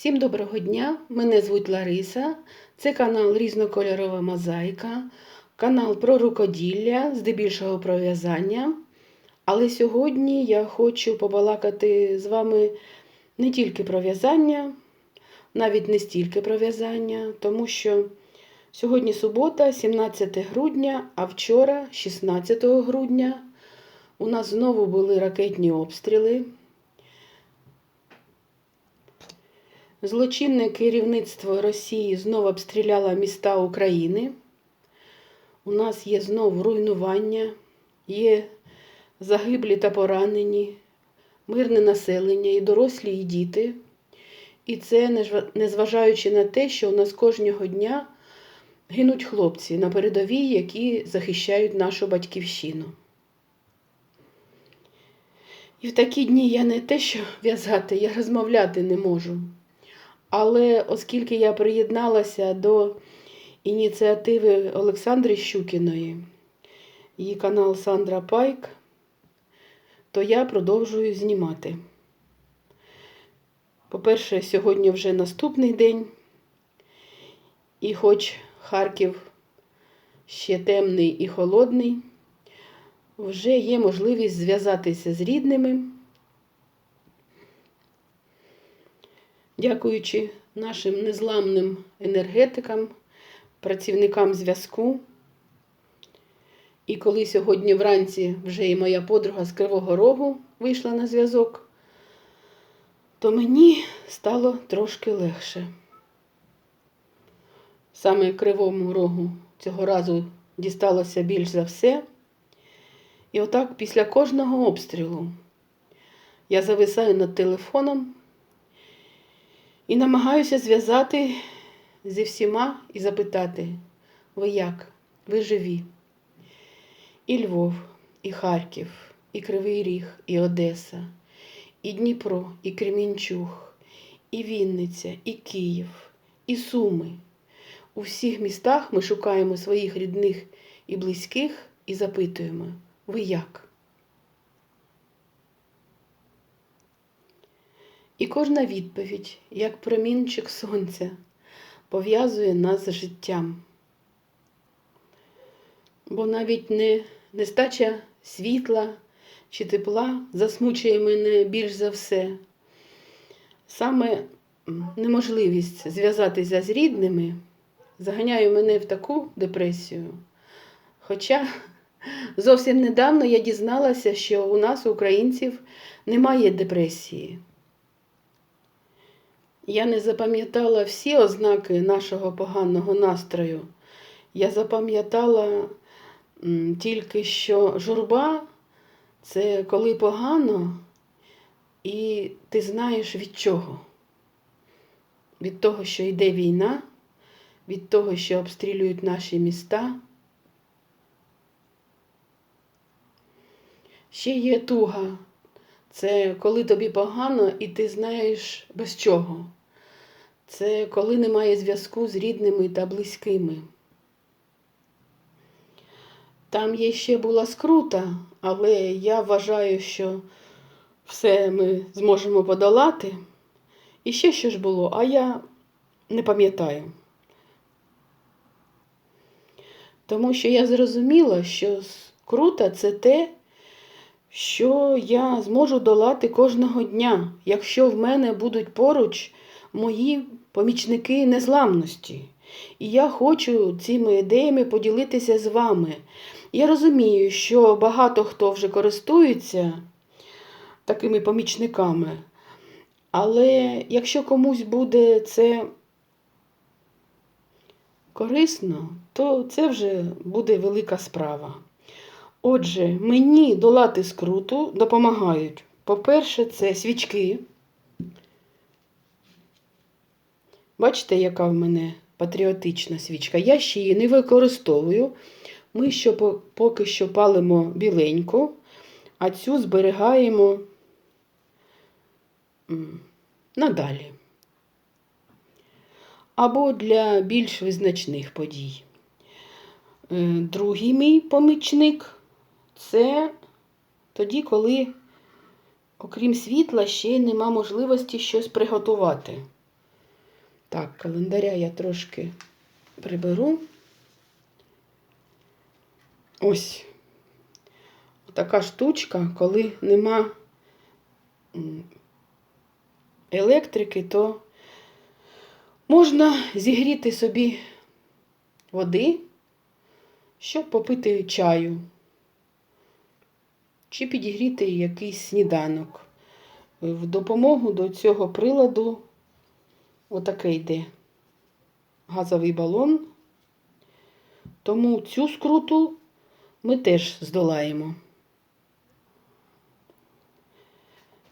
Всім доброго дня! Мене звуть Лариса. Це канал Різнокольорова мозаїка, канал про рукоділля, здебільшого про в'язання. Але сьогодні я хочу побалакати з вами не тільки про в'язання, навіть не стільки про в'язання, тому що сьогодні субота, 17 грудня, а вчора, 16 грудня, у нас знову були ракетні обстріли. Злочинне керівництво Росії знову обстріляло міста України. У нас є знову руйнування, є загиблі та поранені, мирне населення, і дорослі, і діти. І це незважаючи на те, що у нас кожного дня гинуть хлопці на передовій, які захищають нашу батьківщину. І в такі дні я не те, що в'язати, я розмовляти не можу. Але оскільки я приєдналася до ініціативи Олександри Щукіної, її канал Сандра Пайк, то я продовжую знімати. По-перше, сьогодні вже наступний день, і хоч Харків ще темний і холодний, вже є можливість зв'язатися з рідними. Дякуючи нашим незламним енергетикам, працівникам зв'язку. І коли сьогодні вранці вже і моя подруга з Кривого Рогу вийшла на зв'язок, то мені стало трошки легше. Саме Кривому Рогу цього разу дісталося більш за все. І отак після кожного обстрілу я зависаю над телефоном. І намагаюся зв'язати зі всіма і запитати, ви як? Ви живі? І Львов, і Харків, і Кривий Ріг, і Одеса, і Дніпро, і Кремінчуг, і Вінниця, і Київ, і Суми. У всіх містах ми шукаємо своїх рідних і близьких і запитуємо, ви як? І кожна відповідь, як промінчик сонця, пов'язує нас з життям. Бо навіть не нестача світла чи тепла засмучує мене більш за все. Саме неможливість зв'язатися з рідними заганяє мене в таку депресію. Хоча зовсім недавно я дізналася, що у нас, українців, немає депресії. Я не запам'ятала всі ознаки нашого поганого настрою. Я запам'ятала тільки, що журба це коли погано, і ти знаєш від чого. Від того, що йде війна, від того, що обстрілюють наші міста. Ще є туга. Це коли тобі погано і ти знаєш без чого. Це коли немає зв'язку з рідними та близькими. Там є ще була скрута, але я вважаю, що все ми зможемо подолати. І ще що ж було, а я не пам'ятаю. Тому що я зрозуміла, що скрута це те, що я зможу долати кожного дня, якщо в мене будуть поруч мої помічники незламності. І я хочу цими ідеями поділитися з вами. Я розумію, що багато хто вже користується такими помічниками, але якщо комусь буде це корисно, то це вже буде велика справа. Отже, мені долати скруту допомагають. По-перше, це свічки. Бачите, яка в мене патріотична свічка. Я ще її не використовую. Ми ще поки що палимо біленьку, а цю зберігаємо надалі. Або для більш визначних подій. Е, другий мій помічник це тоді, коли, окрім світла, ще й нема можливості щось приготувати. Так, календаря я трошки приберу. Ось така штучка, коли нема електрики, то можна зігріти собі води, щоб попити чаю. Чи підігріти якийсь сніданок. В допомогу до цього приладу отаке йде газовий балон. Тому цю скруту ми теж здолаємо.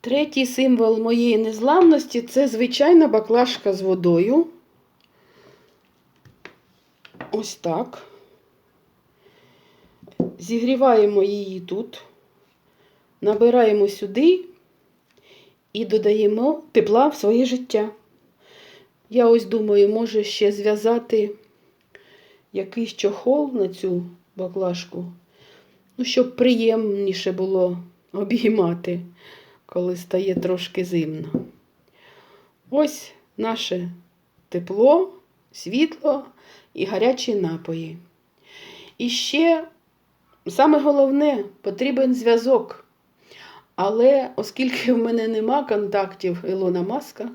Третій символ моєї незламності це звичайна баклажка з водою. Ось так. Зігріваємо її тут, набираємо сюди і додаємо тепла в своє життя. Я ось думаю, може ще зв'язати якийсь чохол на цю баклажку, ну, щоб приємніше було обіймати, коли стає трошки зимно. Ось наше тепло, світло і гарячі напої. І ще саме головне потрібен зв'язок. Але оскільки в мене нема контактів Ілона Маска,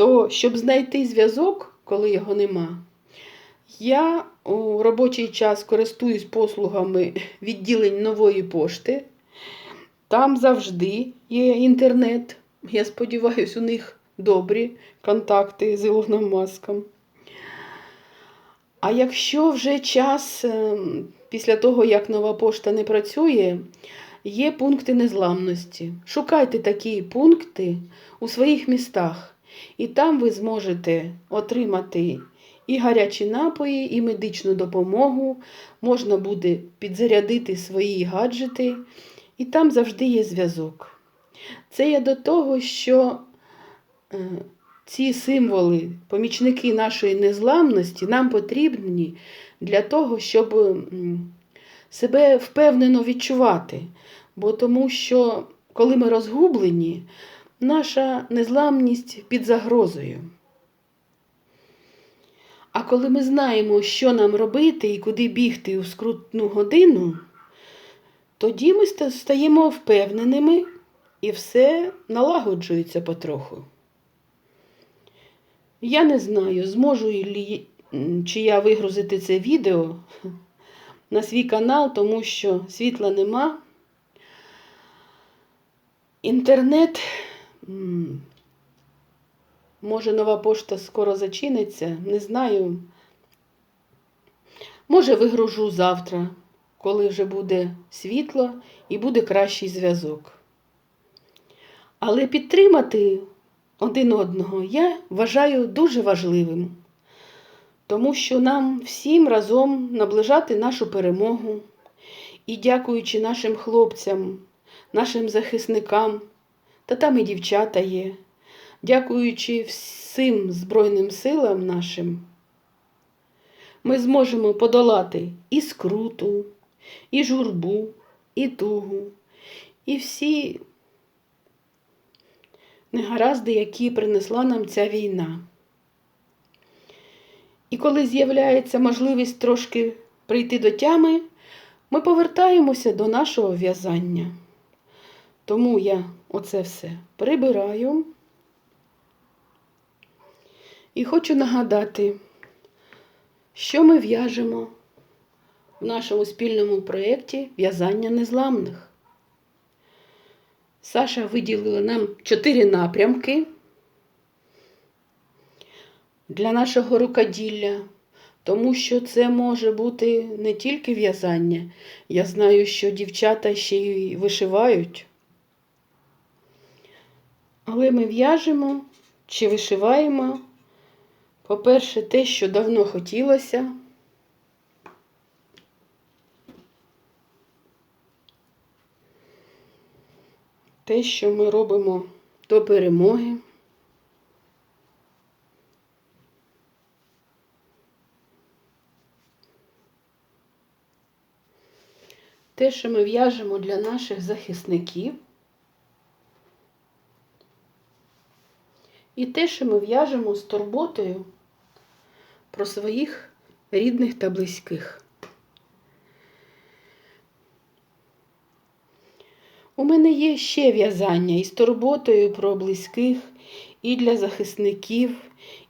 то щоб знайти зв'язок, коли його нема, я у робочий час користуюсь послугами відділень нової пошти. Там завжди є інтернет. Я сподіваюся, у них добрі контакти з Ілоном Маском. А якщо вже час ем, після того, як нова пошта не працює, є пункти незламності. Шукайте такі пункти у своїх містах, і там ви зможете отримати і гарячі напої, і медичну допомогу. Можна буде підзарядити свої гаджети, і там завжди є зв'язок. Це я до того, що е, ці символи, помічники нашої незламності, нам потрібні для того, щоб себе впевнено відчувати. Бо тому що, коли ми розгублені, наша незламність під загрозою. А коли ми знаємо, що нам робити і куди бігти у скрутну годину, тоді ми стаємо впевненими і все налагоджується потроху. Я не знаю, зможу чи я вигрузити це відео на свій канал, тому що світла нема. Інтернет. Може, нова пошта скоро зачиниться, не знаю. Може, вигружу завтра, коли вже буде світло і буде кращий зв'язок. Але підтримати один одного я вважаю дуже важливим, тому що нам всім разом наближати нашу перемогу. І дякуючи нашим хлопцям, нашим захисникам, та там і дівчата є, дякуючи всім Збройним силам нашим, ми зможемо подолати і скруту, і журбу, і тугу, і всі негаразди, які принесла нам ця війна. І коли з'являється можливість трошки прийти до тями, ми повертаємося до нашого в'язання. Тому я оце все прибираю. І хочу нагадати, що ми в'яжемо в нашому спільному проєкті в'язання незламних. Саша виділила нам чотири напрямки для нашого рукоділля, тому що це може бути не тільки в'язання. Я знаю, що дівчата ще й вишивають. Але ми в'яжемо чи вишиваємо, по-перше, те, що давно хотілося. Те, що ми робимо до перемоги. Те, що ми в'яжемо для наших захисників. І те, що ми в'яжемо з турботою про своїх рідних та близьких. У мене є ще в'язання із турботою про близьких, і для захисників,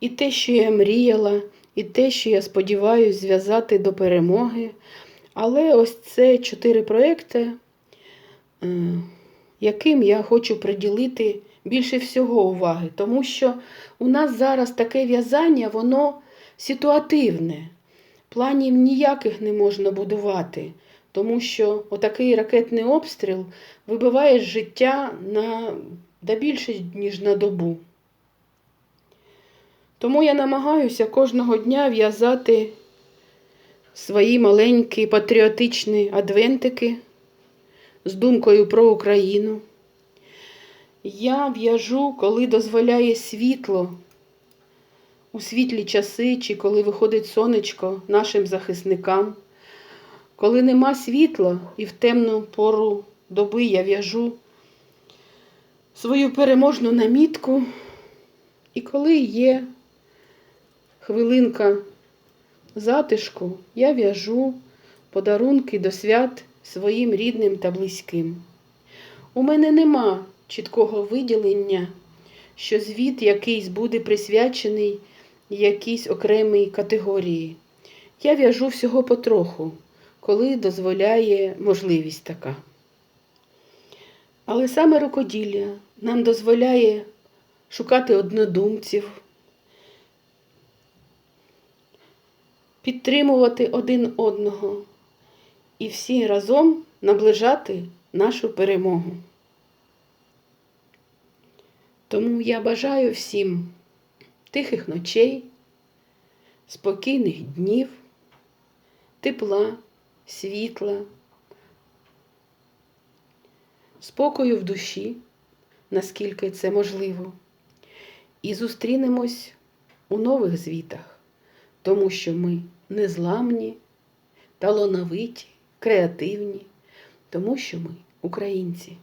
і те, що я мріяла, і те, що я сподіваюся зв'язати до перемоги. Але ось це чотири проекти, е, яким я хочу приділити більше всього уваги, тому що у нас зараз таке в'язання, воно ситуативне. Планів ніяких не можна будувати, тому що отакий ракетний обстріл вибиває життя на да більше, ніж на добу. Тому я намагаюся кожного дня в'язати свої маленькі патріотичні адвентики з думкою про Україну. Я в'яжу, коли дозволяє світло у світлі часи, чи коли виходить сонечко нашим захисникам. Коли нема світла і в темну пору доби я в'яжу свою переможну намітку. І коли є хвилинка затишку, я в'яжу подарунки до свят своїм рідним та близьким. У мене нема чіткого виділення, що звіт якийсь буде присвячений якійсь окремій категорії. Я в'яжу всього потроху, коли дозволяє можливість така. Але саме рукоділля нам дозволяє шукати однодумців, підтримувати один одного і всі разом наближати нашу перемогу. Тому я бажаю всім тихих ночей, спокійних днів, тепла, світла, спокою в душі, наскільки це можливо. І зустрінемось у нових звітах, тому що ми незламні, талановиті, креативні, тому що ми українці.